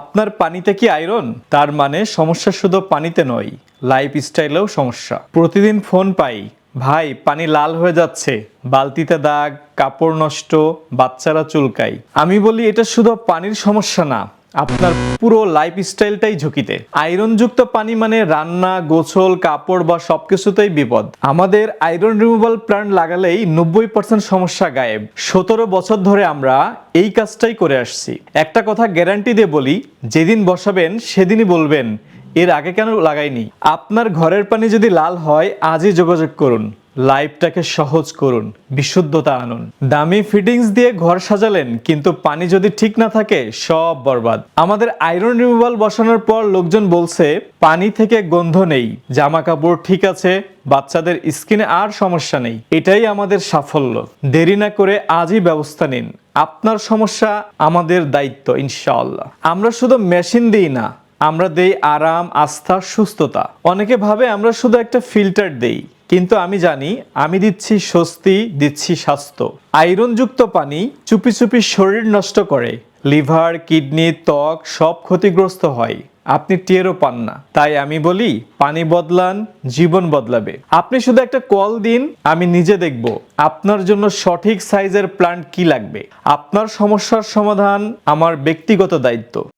আপনার পানিতে কি আয়রন? তার মানে সমস্যা শুধু পানিতে নয় লাইফ স্টাইলেও সমস্যা। প্রতিদিন ফোন পাই, ভাই, পানি লাল হয়ে যাচ্ছে, বালতিতে দাগ, কাপড় নষ্ট, বাচ্চারা চুলকাই আমি বলি, এটা শুধু পানির সমস্যা না আপনার পুরো লাইফ স্টাইলটাই ঝুঁকিতে। আয়রনযুক্ত পানি মানে রান্না গোছল কাপড় বা সবকিছুতেই বিপদ। আমাদের আয়রন রিমুভাল প্ল্যান্ট লাগালেই নব্বই পার্সেন্ট সমস্যা গায়েব। সতেরো বছর ধরে আমরা এই কাজটাই করে আসছি। একটা কথা গ্যারান্টি দিয়ে বলি, যেদিন বসাবেন সেদিনই বলবেন, এর আগে কেন লাগাইনি? আপনার ঘরের পানি যদি লাল হয়, আজই যোগাযোগ করুন। লাইফটাকে সহজ করুন, বিশুদ্ধতা আনুন। দামি ফিটিংস দিয়ে ঘর সাজালেন, কিন্তু পানি যদি ঠিক না থাকে, সব বরবাদ। আমাদের আয়রন রিমুভাল বসানোর পর লোকজন বলছে, পানি থেকে গন্ধ নেই জামা কাপড় ঠিক আছে, বাচ্চাদের স্কিনে আর সমস্যা নেই। এটাই আমাদের সাফল্য। দেরি না করে আজই ব্যবস্থা নিন। আপনার সমস্যা আমাদের দায়িত্ব, ইনশাআল্লাহ। আমরা শুধু মেশিন দিই না, আমরা দেই আরাম, আস্থা, সুস্থতা। অনেকে ভাবে আমরা শুধু একটা ফিল্টার দেই। কিন্তু আমি জানি, আমি দিচ্ছি স্বস্তি, দিচ্ছি স্বাস্থ্য। আয়রনযুক্ত পানি চুপি চুপি শরীর নষ্ট করে। লিভার, কিডনি, ত্বক সব ক্ষতিগ্রস্ত হয়। আপনি টেরও পান না। তাই আমি বলি, পানি বদলান, জীবন বদলাবে। আপনি শুধু একটা কল দিন, আমি নিজে দেখব আপনার জন্য সঠিক সাইজের প্ল্যান্ট কি লাগবে। আপনার সমস্যার সমাধান আমার ব্যক্তিগত দায়িত্ব।